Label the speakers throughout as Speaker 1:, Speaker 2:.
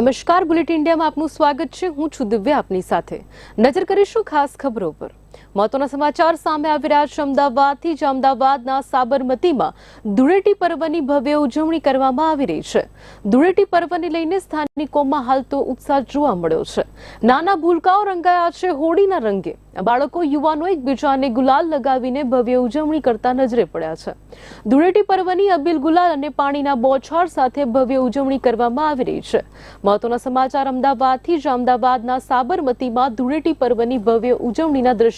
Speaker 1: નમસ્કાર, બુલેટિન ઇન્ડિયામાં આપનું સ્વાગત છે. હું છું દિવ્યા આપની સાથે. નજર કરીશું ખાસ ખબરો પર. મહત્વના સમાચાર સામે આવી રહ્યા છે. અમદાવાદથી જ અમદાવાદના સાબરમતીમાં ધૂળેટી પર્વની ભવ્ય ઉજવણી કરવામાં આવી રહી છે. ધૂળેટી પર્વને લઈને સ્થાનિકોમાં હાલ તો ઉત્સાહ જોવા મળ્યો છે. નાના ભૂલકાઓ રંગાયા છે હોળીના રંગે. બાળકો, યુવાનો એકબીજાને ગુલાલ લગાવીને ભવ્ય ઉજવણી કરતા નજરે પડ્યા છે. ધૂળેટી પર્વની અબીલ ગુલાલ અને પાણીના બોછાર સાથે ભવ્ય ઉજવણી કરવામાં આવી રહી છે. મહત્વના સમાચાર અમદાવાદથી જ અમદાવાદના સાબરમતીમાં ધૂળેટી પર્વની ભવ્ય ઉજવણીના દ્રશ્યો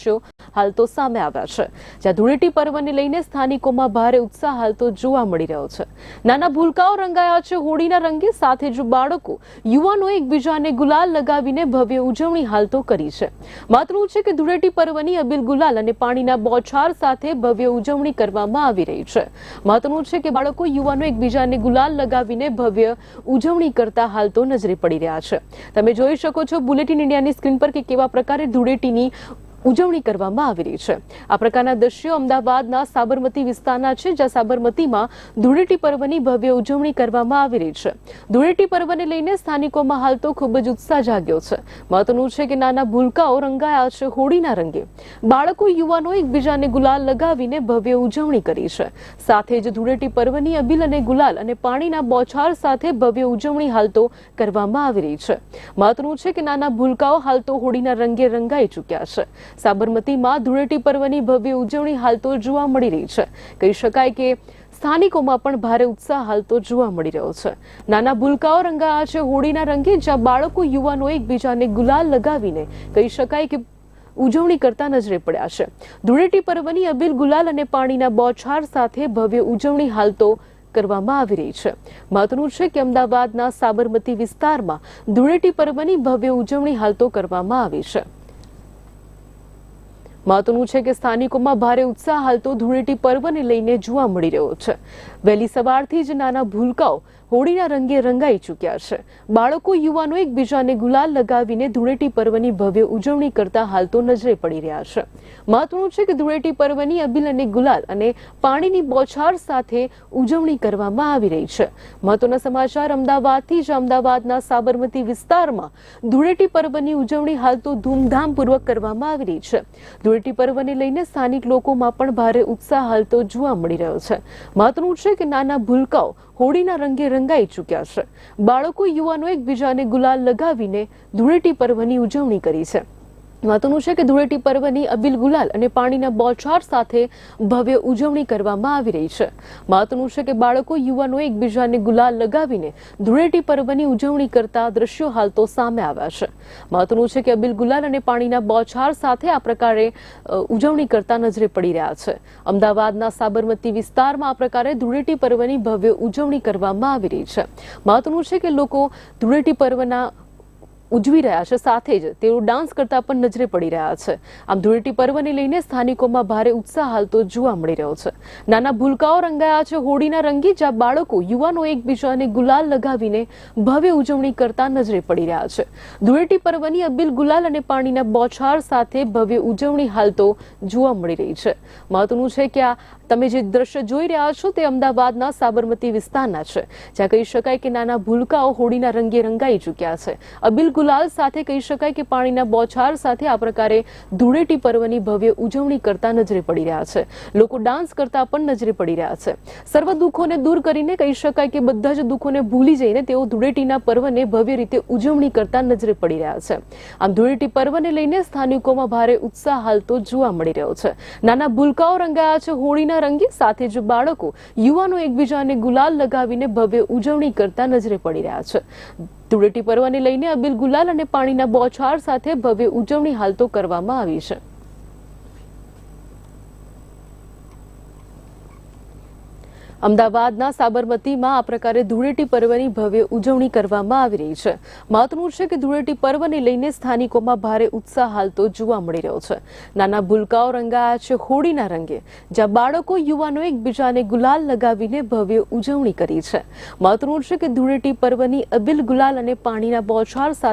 Speaker 1: હાલ તો સામે આવ્યા છે. જ્યાં ધૂળેટી પર્વને લઈને સ્થાનિકોમાં ભારે ઉત્સાહ હાલ તો જોવા મળી રહ્યો છે. નાના ભૂલકાઓ રંગાયા છે. હોળીના રંગે સાથે જ બાળકો, યુવાનો એકબીજાને ગુલાલ લગાવીને ભવ્ય ઉજવણી હાલ તો કરી છે. મહત્વનું છે કે ધૂળેટી પર્વની અબીલ ગુલાલ અને પાણીના બોછાર સાથે ભવ્ય ઉજવણી કરવામાં આવી રહી છે. મહત્વનું છે કે બાળકો, યુવાનો એકબીજાને ગુલાલ લગાવીને ભવ્ય ઉજવણી કરતા હાલ તો નજરે પડી રહ્યા છે. તમે જોઈ શકો છો, બુલેટિન ઇન્ડિયાની સ્ક્રીન પર કે કેવા પ્રકારે ધૂળેટીની ઉજવણી કરવામાં આવી રહી છે. આ પ્રકારના દ્રશ્યો અમદાવાદના સાબરમતી વિસ્તારના છે, જ્યાં સાબરમતીમાં ધૂળેટી પર્વની ભવ્ય ઉજવણી કરવામાં આવી રહી છે. ધૂળેટી પર્વને લઈને સ્થાનિકોમાં હાલ તો ખૂબ જ ઉત્સાહ જાગ્યો છે. મહત્વનું છે કે નાના ભૂલકાઓ રંગાયા છે હોળીના રંગે. બાળકો, યુવાનો એકબીજાને ગુલાલ લગાવીને ભવ્ય ઉજવણી કરી છે. સાથે જ ધૂળેટી પર્વની અબીલ અને ગુલાલ અને પાણીના બોછાર સાથે ભવ્ય ઉજવણી હાલ તો કરવામાં આવી રહી છે. મહત્વનું છે કે નાના ભૂલકાઓ હાલ તો હોળીના રંગે રંગાઈ ચૂક્યા છે. સાબરમતીમાં ધૂળેટી પર્વની ભવ્ય ઉજવણી હાલ તો જોવા મળી રહી છે. કહી શકાય કે સ્થાનિકોમાં પણ ભારે ઉત્સાહ હાલ તો જોવા મળી રહ્યો છે. નાના ભૂલકાઓ રંગા છે હોળીના રંગે, જ્યાં બાળકો, યુવાનો એકબીજાને ગુલાલ લગાવીને કહી શકાય કે ઉજવણી કરતા નજરે પડ્યા છે. ધૂળેટી પર્વની અબીલ ગુલાલ અને પાણીના બોછાર સાથે ભવ્ય ઉજવણી હાલ તો કરવામાં આવી રહી છે. મહત્વનું છે કે અમદાવાદના સાબરમતી વિસ્તારમાં ધૂળેટી પર્વની ભવ્ય ઉજવણી હાલ તો કરવામાં આવી છે. મહત્વનું છે કે સ્થાનિકોમાં ભારે ઉત્સાહ હાલ તો ધૂળેટી પર્વને લઈને જોવા મળી રહ્યો છે. વહેલી સવારથી જ નાના ભૂલકાઓ હોળીના રંગે રંગાઈ ચૂક્યા છે. બાળકો યુવાનો એકબીજાને ગુલાલ લગાવીને ધૂળેટી પર્વની ભવ્ય ઉજવણી કરતા હાલ તો નજરે પડી રહ્યા છે. મહત્વનું છે કે ધૂળેટી પર્વની અબીલ અને ગુલાલ અને પાણીની બોછાર સાથે ઉજવણી કરવામાં આવી રહી છે. મહત્વના સમાચાર અમદાવાદથી જ અમદાવાદના સાબરમતી વિસ્તારમાં ધૂળેટી પર્વની ઉજવણી હાલ તો ધૂમધામપૂર્વક કરવામાં આવી રહી છે. ધૂળેટી પર્વને લઈને સ્થાનિક લોકોમાં પણ ભારે ઉત્સાહ હાલ તો જોવા મળી રહ્યો છે. મહત્વનું છે કે નાના ભૂલકાઓ હોળીના રંગે રંગાઈ ચૂક્યા છે. બાળકો, યુવાનો એકબીજાને ગુલાલ લગાવીને ધૂળેટી પર્વની ઉજવણી કરી છે. મહત્વનું છે કે ધૂળેટી પર્વની અબીલ ગુલાલ અને પાણીના બોછાર સાથે ભવ્ય ઉજવણી કરવામાં આવી રહી છે. મહત્વનું છે કે બાળકો, યુવાનો એકબીજાને ગુલાલ લગાવીને ધૂળેટી પર્વની ઉજવણી કરતા દ્રશ્યો હાલ તો સામે આવ્યા છે. મહત્વનું છે કે અબીલ ગુલાલ અને પાણીના બોછાર સાથે આ પ્રકારે ઉજવણી કરતા નજરે પડી રહ્યા છે. અમદાવાદના સાબરમતી વિસ્તારમાં આ પ્રકારે ધૂળેટી પર્વની ભવ્ય ઉજવણી કરવામાં આવી રહી છે. મહત્વનું છે કે લોકો ધૂળેટી પર્વના ઉજવી રહ્યા છે. સાથે જ તેઓ ડાન્સ કરતા પણ નજરે પડી રહ્યા છે. આમ ધૂળેટી પર્વને લઈને સ્થાનિકોમાં ભારે ઉત્સાહ હાલ તો જોવા મળી રહ્યો છે. નાના ભૂલકાઓ રંગાયા છે. હોળીના રંગી જ્યાં બાળકો, યુવાનો એકબીજાને ગુલાલ લગાવીને ભવ્ય ઉજવણી કરતા નજરે પડી રહ્યા છે. ધૂળેટી પર્વની અબીલ ગુલાલ અને પાણીના બોછાર સાથે ભવ્ય ઉજવણી હાલ તો જોવા મળી રહી છે. મહત્વનું છે કે આ તમે જે દ્રશ્ય જોઈ રહ્યા છો તે અમદાવાદના સાબરમતી વિસ્તારના છે. જ્યાં કહી શકાય કે નાના ભૂલકાઓ હોળીના રંગે રંગાઈ ચૂક્યા છે. અબિલ ગુલાલ સાથે કહી શકાય કે પાણીના બોછાર સાથે આ પ્રકારે ધૂળેટી પર્વની ભવ્ય ઉજવણી કરતા નજરે પડી રહ્યા છે. લોકો ડાન્સ કરતા પણ નજરે પડી રહ્યા છે. સર્વ દુઃખોને દૂર કરીને કહી શકાય કે બધા જ દુઃખોને ભૂલી જઈને તેઓ ધૂળેટીના પર્વને ભવ્ય રીતે ઉજવણી કરતા નજરે પડી રહ્યા છે. આમ ધૂળેટી પર્વને લઈને સ્થાનિકોમાં ભારે ઉત્સાહ હાલતો જોવા મળી રહ્યો છે. નાના ભૂલકાઓ રંગાયા છે, હોળીના રંગે સાથે જ બાળકો યુવાનો એકબીજાને ગુલાલ લગાવીને ભવ્ય ઉજવણી કરતા નજરે પડી રહ્યા છે. ધૂળેટી પર્વને લઈને અબીલ ગુલાલ અને પાણીના બોછાર સાથે ભવ્ય ઉજવણી હાલ તો કરવામાં આવી છે. અમદાવાદના સાબરમતીમાં આ પ્રકારે ધૂળેટી પર્વની ભવ્ય ઉજવણી કરવામાં આવી રહી છે. મહત્વનું છે કે ધૂળેટી પર્વને લઈને સ્થાનિકોમાં ભારે ઉત્સાહ હાલતો જોવા મળી રહ્યો છે. નાના ભૂલકાઓ રંગાયા છે હોળીના રંગે, જ્યાં બાળકો યુવાનો એકબીજાને ગુલાલ લગાવીને ભવ્ય ઉજવણી કરી છે. મહત્વનું છે કે ધૂળેટી પર્વની અબિલ ગુલાલ અને પાણીના બોછાર સાથે